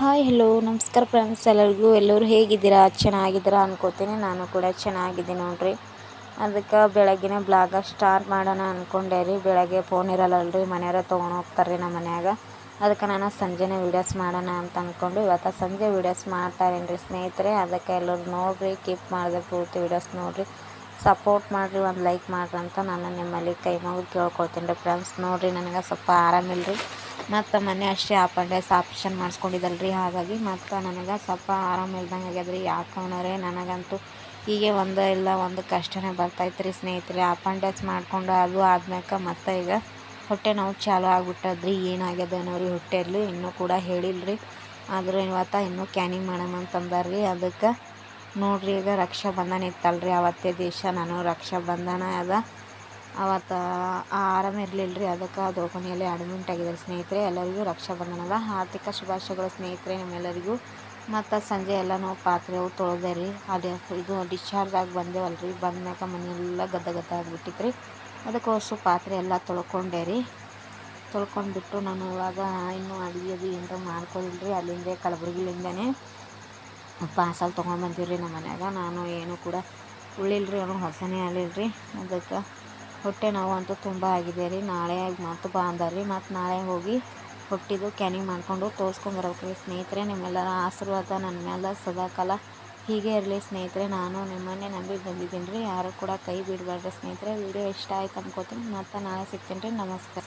Hi hello ನಮಸ್ಕಾರ friends ಎಲ್ಲರಿಗೂ ಎಲ್ಲರೂ ಹೇಗಿದ್ದೀರಾ? ಚೆನ್ನಾಗಿದ್ದೀರಾ ಅನ್ಕೋತೀನಿ. ನಾನು ಕೂಡ ಚೆನ್ನಾಗಿದ್ದೀನಿ ನೋಡ್ರಿ. ಅದಕ್ಕೆ ಬೆಳಗ್ಗೆನೇ ಬ್ಲಾಗ ಸ್ಟಾರ್ಟ್ ಮಾಡೋಣ ಅಂದ್ಕೊಂಡೆ ರೀ. ಬೆಳಗ್ಗೆ ಫೋನ್ ಇರಲ್ಲಲ್ರಿ. ಮನೆಯವರೇ ತೊಗೊಂಡು ಹೋಗ್ತಾರೆ ರೀ ನಮ್ಮ ಮನ್ಯಾಗ. ಅದಕ್ಕೆ ನಾನು ಸಂಜೆನೇ ವೀಡಿಯೋಸ್ ಮಾಡೋಣ ಅಂತ ಅಂದ್ಕೊಂಡು ಇವತ್ತು ಸಂಜೆ ವೀಡಿಯೋಸ್ ಮಾಡ್ತಾರೇನು ರೀ ಸ್ನೇಹಿತರೆ? ಅದಕ್ಕೆ ಎಲ್ಲರೂ ನೋಡಿರಿ. ಕೀಪ್ ಮಾಡಿದೆ ಪೂರ್ತಿ ವೀಡಿಯೋಸ್ ನೋಡಿರಿ. ಸಪೋರ್ಟ್ ಮಾಡಿರಿ. ಒಂದು ಲೈಕ್ ಮಾಡ್ರಿ ಅಂತ ನಾನು ನಿಮ್ಮಲ್ಲಿ ಕೈ ಮುಗಿದು ಕೇಳ್ಕೊಳ್ತೀನಿ ರೀ ಫ್ರೆಂಡ್ಸ್ ನೋಡಿರಿ, ನನಗೆ ಸ್ವಲ್ಪ ಆರಾಮಿಲ್ಲ ರೀ ಮತ್ತು ಮೊನ್ನೆ ಅಷ್ಟೇ ಅಪಂಡೆಸ್ ಆಪ್ರೇಷನ್ ರೀ ಹಾಗಾಗಿ ಮತ್ತು ನನಗೆ ಸ್ವಲ್ಪ ಆರಾಮಿಲ್ದಂಗೆ ಆಗ್ಯದ ರೀ ಯಾಕೆ ನನಗಂತೂ ಹೀಗೆ ಒಂದು ಇಲ್ಲ ಒಂದು ಕಷ್ಟನೇ ಬರ್ತೈತೆ ರೀ ಸ್ನೇಹಿತರೆ ಅಪಂಡೆಸ್ ಮಾಡ್ಕೊಂಡು ಅದು ಆದ್ಮ್ಯಾಕ ಮತ್ತು ಈಗ ಹೊಟ್ಟೆ ನೋವು ಚಾಲು ಏನಾಗ್ಯದ ಏನಾಗ್ಯದೇನೋ ರೀ ಹೊಟ್ಟೆಯಲ್ಲಿ ಇನ್ನೂ ಕೂಡ ಹೇಳಿಲ್ಲ ರೀ ಆದ್ರೆ ಇವತ್ತು ಇನ್ನೂ ಕ್ಯಾನಿಂಗ್ ಮಾಡೋಣ ಅಂತಂದಾರೆ ರೀ ಅದಕ್ಕೆ ನೋಡ್ರಿ, ಈಗ ರಕ್ಷಾ ಬಂಧನ ಇತ್ತಲ್ರಿ. ಅವತ್ತೇ ದೇಶ, ನಾನು ರಕ್ಷಾ ಬಂಧನ ಅದ. ಅವತ್ತು ಆರಾಮ ಇರಲಿಲ್ಲ ರೀ ಅದಕ್ಕೆ ದವಾಖಾನೆಯಲ್ಲಿ ಅಡ್ಮಿಂಟ್ ಆಗಿದ್ದಾರೆ ಸ್ನೇಹಿತರೆ, ಎಲ್ಲರಿಗೂ ರಕ್ಷಾ ಹಾರ್ದಿಕ ಶುಭಾಶಯಗಳು ಸ್ನೇಹಿತರೆ ನಿಮ್ಮೆಲ್ಲರಿಗೂ. ಮತ್ತು ಸಂಜೆ ಎಲ್ಲ ನಾವು ಪಾತ್ರೆ ಅವು ತೊಳೆದೆ ರೀ ಅದೇ ಇದು ಡಿಸ್ಚಾರ್ಜ್ ಆಗಿ ಬಂದೇವಲ್ಲ ರೀ ಬಂದ್ಮ್ಯಾಕ ಮನೆಯೆಲ್ಲ ಗದ್ದ ಗದ್ದ ಆಗಿಬಿಟ್ಟಿತ್ತು ರೀ ಅದಕ್ಕೋಸ್ಕರ ಪಾತ್ರೆ ಎಲ್ಲ ತೊಳ್ಕೊಂಡೆ ರೀ ತೊಳ್ಕೊಂಡ್ಬಿಟ್ಟು ನಾನು ಇವಾಗ ಇನ್ನೂ ಅಡುಗೆ ಅದು ಏನರ ಮಾಡ್ಕೊಳ್ಳಿಲ್ಲ ರೀ ಅಲ್ಲಿಂದ ಕಲಬುರಗಿಲಿಂದನೇ ಪಾರ್ಸಲ್ ತೊಗೊಂಡು ನಮ್ಮ ಮನ್ಯಾಗ. ನಾನು ಏನು ಕೂಡ ಉಳ್ಳಿಲ್ಲ ರೀ ಅವನು ಹೊಸನೇ ಆಲಿಲ್ಲ ರೀ ಅದಕ್ಕೆ ಹೊಟ್ಟೆ ನೋವು ಅಂತೂ ತುಂಬ ಆಗಿದೆ ರೀ. ನಾಳೆ ಮತ್ತು ಬಾ ಅಂದಾರೆ ರೀ. ಮತ್ತು ನಾಳೆ ಹೋಗಿ ಹೊಟ್ಟಿದು ಕ್ಯಾನಿಂಗ್ ಮಾಡಿಕೊಂಡು ತೋರಿಸ್ಕೊಂಬರ್ಬೇಕು ರೀ ಸ್ನೇಹಿತರೆ. ನಿಮ್ಮೆಲ್ಲರ ಆಶೀರ್ವಾದ ನನ್ನ ಮೇಲೆ ಸದಾಕಾಲ ಹೀಗೆ ಇರಲಿ ಸ್ನೇಹಿತರೆ. ನಾನು ನಿಮ್ಮನ್ನೇ ನಂಬಿ ಬಂದಿದ್ದೀನಿ ರೀ. ಯಾರು ಕೂಡ ಕೈ ಬಿಡಬಾರ್ದು ಸ್ನೇಹಿತರೆ. ವಿಡಿಯೋ ಇಷ್ಟ ಆಯ್ತು ಅನ್ಕೋತೀನಿ. ಮತ್ತು ನಾಳೆ ಸಿಗ್ತೀನಿ ರೀ. ನಮಸ್ಕಾರ.